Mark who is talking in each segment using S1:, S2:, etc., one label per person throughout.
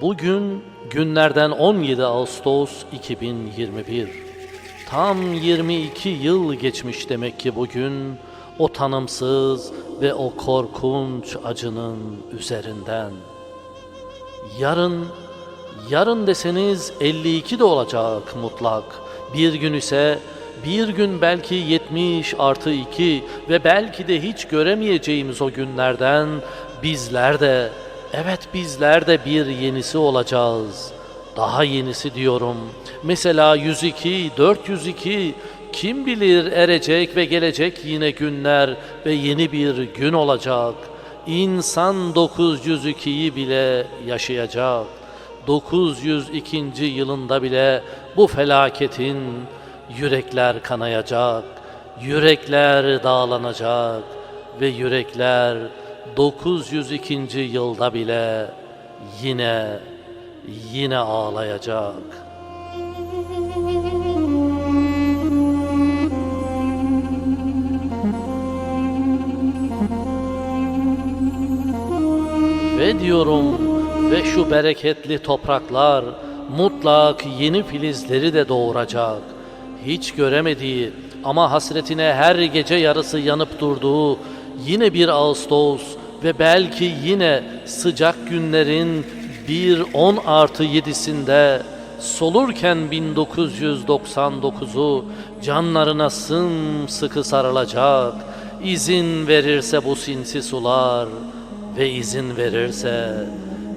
S1: Bugün günlerden 17 Ağustos 2021. Tam 22 yıl geçmiş demek ki bugün o tanımsız ve o korkunç acının üzerinden. Yarın, yarın deseniz 52 de olacak mutlak. Bir gün ise bir gün belki 70 artı 2 ve belki de hiç göremeyeceğimiz o günlerden bizler de, evet bizler de bir yenisi olacağız. Daha yenisi diyorum. Mesela 102, 402, kim bilir erecek ve gelecek yine günler ve yeni bir gün olacak. İnsan 902'yi bile yaşayacak. 902. yılında bile bu felaketin yürekler kanayacak, yürekler dağlanacak ve yürekler 902. yılda bile yine yine ağlayacak. Ve diyorum ve şu bereketli topraklar mutlak yeni filizleri de doğuracak. Hiç göremediği ama hasretine her gece yarısı yanıp durduğu yine bir Ağustos ve belki yine sıcak günlerin bir 10 artı yedisinde solurken 1999'u canlarına sımsıkı sarılacak. İzin verirse bu sinsi sular ve izin verirse,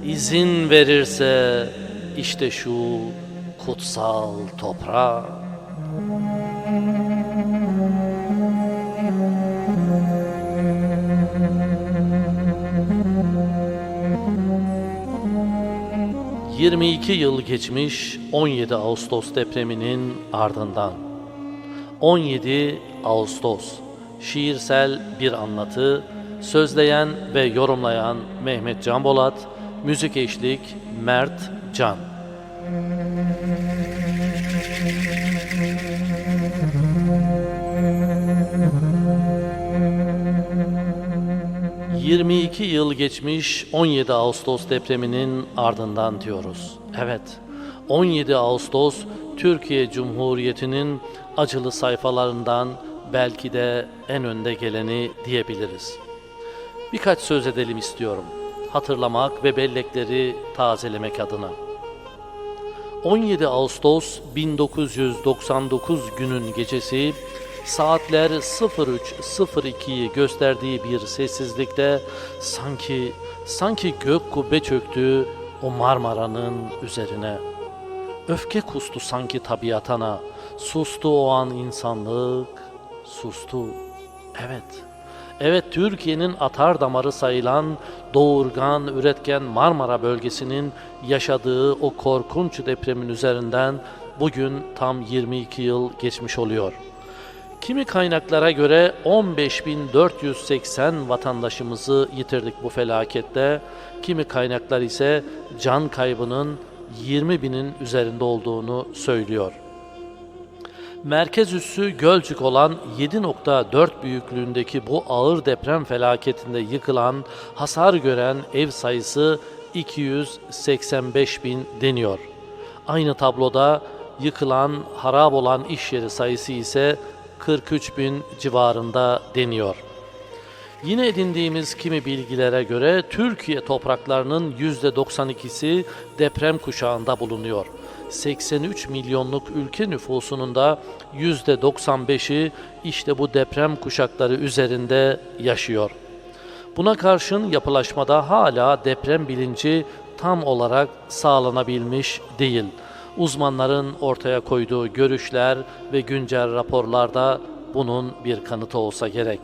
S1: izin verirse işte şu kutsal toprağa. ...22 yıl geçmiş 17 Ağustos depreminin ardından. 17 Ağustos, şiirsel bir anlatı, sözleyen ve yorumlayan Mehmet Can Bolat, müzik eşlik Mert Can. ...22 yıl geçmiş 17 Ağustos depreminin ardından diyoruz. Evet, 17 Ağustos Türkiye Cumhuriyeti'nin acılı sayfalarından belki de en önde geleni diyebiliriz. Birkaç söz edelim istiyorum. Hatırlamak ve bellekleri tazelemek adına. 17 Ağustos 1999 günün gecesi saatler 03.02'yi gösterdiği bir sessizlikte sanki sanki gök kubbe çöktü o Marmara'nın üzerine. Öfke kustu sanki tabiatana, sustu o an insanlık, sustu. Evet, Evet Türkiye'nin atar damarı sayılan doğurgan, üretken Marmara bölgesinin yaşadığı o korkunç depremin üzerinden bugün tam 22 yıl geçmiş oluyor. Kimi kaynaklara göre 15.480 vatandaşımızı yitirdik bu felakette. Kimi kaynaklar ise can kaybının 20 binin üzerinde olduğunu söylüyor. Merkez üssü Gölcük olan 7.4 büyüklüğündeki bu ağır deprem felaketinde yıkılan, hasar gören ev sayısı 285 bin deniyor. Aynı tabloda yıkılan, harap olan iş yeri sayısı ise 43 bin civarında deniyor. Yine edindiğimiz kimi bilgilere göre Türkiye topraklarının %92'si deprem kuşağında bulunuyor. 83 milyonluk ülke nüfusunun da %95'i işte bu deprem kuşakları üzerinde yaşıyor. Buna karşın yapılaşmada hala deprem bilinci tam olarak sağlanabilmiş değil. Uzmanların ortaya koyduğu görüşler ve güncel raporlarda bunun bir kanıtı olsa gerek.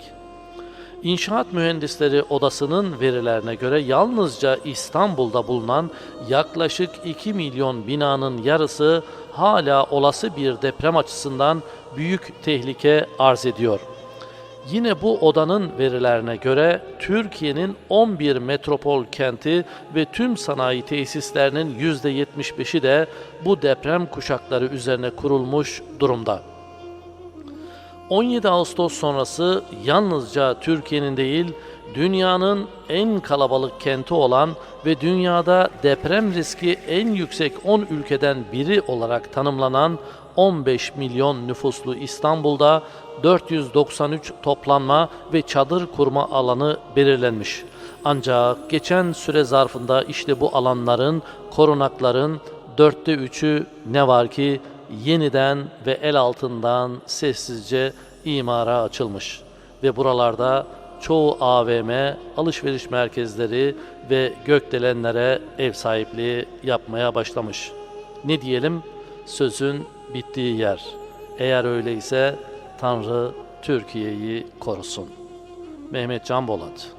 S1: İnşaat Mühendisleri Odası'nın verilerine göre yalnızca İstanbul'da bulunan yaklaşık 2 milyon binanın yarısı hala olası bir deprem açısından büyük tehlike arz ediyor. Yine bu odanın verilerine göre Türkiye'nin 11 metropol kenti ve tüm sanayi tesislerinin %75'i de bu deprem kuşakları üzerine kurulmuş durumda. 17 Ağustos sonrası yalnızca Türkiye'nin değil dünyanın en kalabalık kenti olan ve dünyada deprem riski en yüksek 10 ülkeden biri olarak tanımlanan 15 milyon nüfuslu İstanbul'da 493 toplanma ve çadır kurma alanı belirlenmiş. Ancak geçen süre zarfında işte bu alanların, korunakların dörtte üçü ne var ki yeniden ve el altından sessizce imara açılmış. Ve buralarda çoğu AVM, alışveriş merkezleri ve gökdelenlere ev sahipliği yapmaya başlamış. Ne diyelim? Sözün bittiği yer. Eğer öyleyse Tanrı Türkiye'yi korusun. Mehmet Can Bolat